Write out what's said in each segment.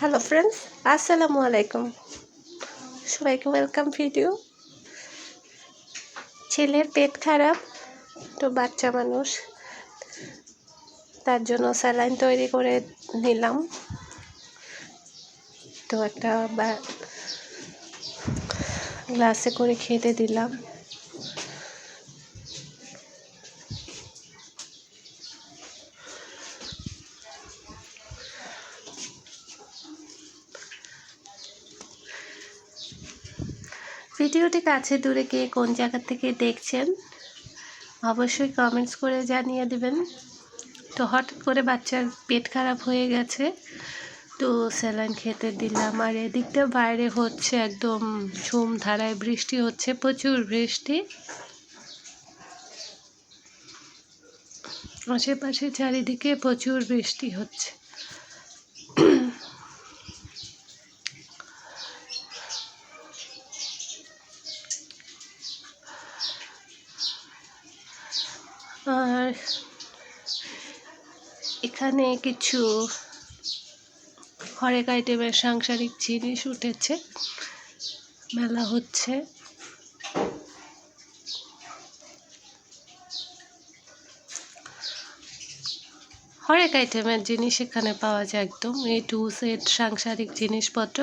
Hello friends আসসালামু আলাইকুম সবাইকে ওয়েলকাম ভিডিও ছেলের পেট খারাপ, তো বাচ্চা মানুষ। তার জন্য স্যালাইন তৈরি করে নিলাম। তো একটা গ্লাসে করে খেতে দিলাম। ভিডিওটি কাছে দূরে কে কোন জায়গা থেকে দেখছেন, অবশ্যই কমেন্টস করে জানিয়ে দেবেন। তো হঠাৎ করে বাচ্চার পেট খারাপ হয়ে গেছে, তো স্যালাইন খেতে দিলাম। আর এদিকটা বাইরে হচ্ছে একদম ঝুম ধারায় বৃষ্টি হচ্ছে, প্রচুর বৃষ্টি। আশেপাশে চারিদিকে প্রচুর বৃষ্টি হচ্ছে। আর এখানে কিছু হরেক আইটেমের সাংসারিক জিনিস উঠেছে। মেলা হচ্ছে। হরেক আইটেমের জিনিস এখানে পাওয়া যায় একদম। এ টু সেট সাংসারিক জিনিসপত্র।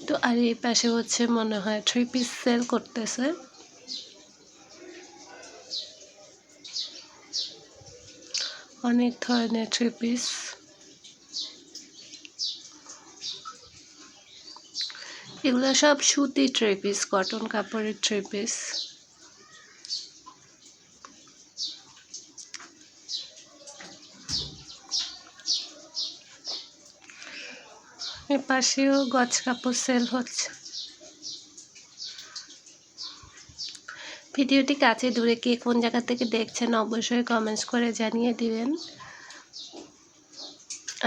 তো আর এই পাশে হচ্ছে মনে হয় থ্রি পিস সেল করতেছে। অনেক ধরনের থ্রি পিস এগুলো সব সুতি থ্রি পিস কটন কাপড়ের থ্রি পিস এর পাশেও গছ কাপড় সেল হচ্ছে। ভিডিওটি কাছে দূরে কে কোন জায়গা থেকে দেখছেন অবশ্যই কমেন্টস করে জানিয়ে দিবেন।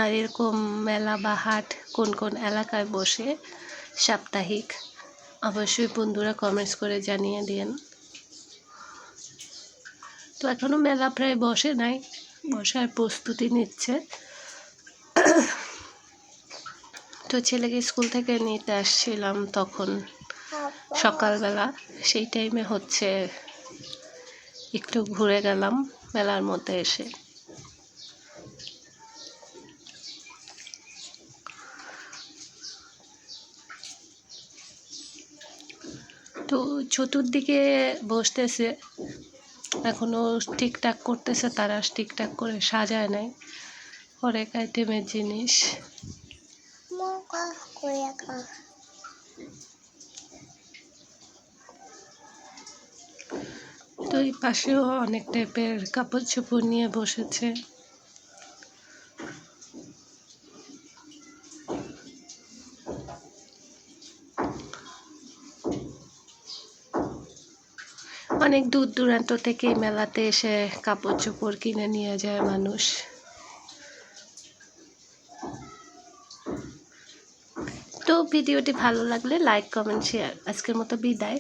আর এরকম মেলা বা হাট কোন কোন এলাকায় বসে সাপ্তাহিক, অবশ্যই বন্ধুরা কমেন্টস করে জানিয়ে দিন। তো এখনও মেলা প্রায় বসে নাই, বসার প্রস্তুতি নিচ্ছে তো ছেলেকে স্কুল থেকে নিতে আসছিলাম তখন সকালবেলা। সেই টাইমে হচ্ছে একটু ঘুরে গেলাম মেলার মধ্যে এসে। তো চতুর্দিকে বসতেছে এখনও ঠিকঠাক করতেছে তারা ঠিকঠাক করে সাজায় নাই। অনেক আইটেমের জিনিস। তো এই পাশেও অনেক টাইপের কাপড় চোপড় নিয়ে বসেছে। অনেক দূর দূরান্ত থেকে মেলাতে এসে কাপড় চোপড় কিনে নিয়ে যায় মানুষ। তো ভিডিওটি ভালো লাগলে লাইক কমেন্ট শেয়ার আজকের মতো বিদায়।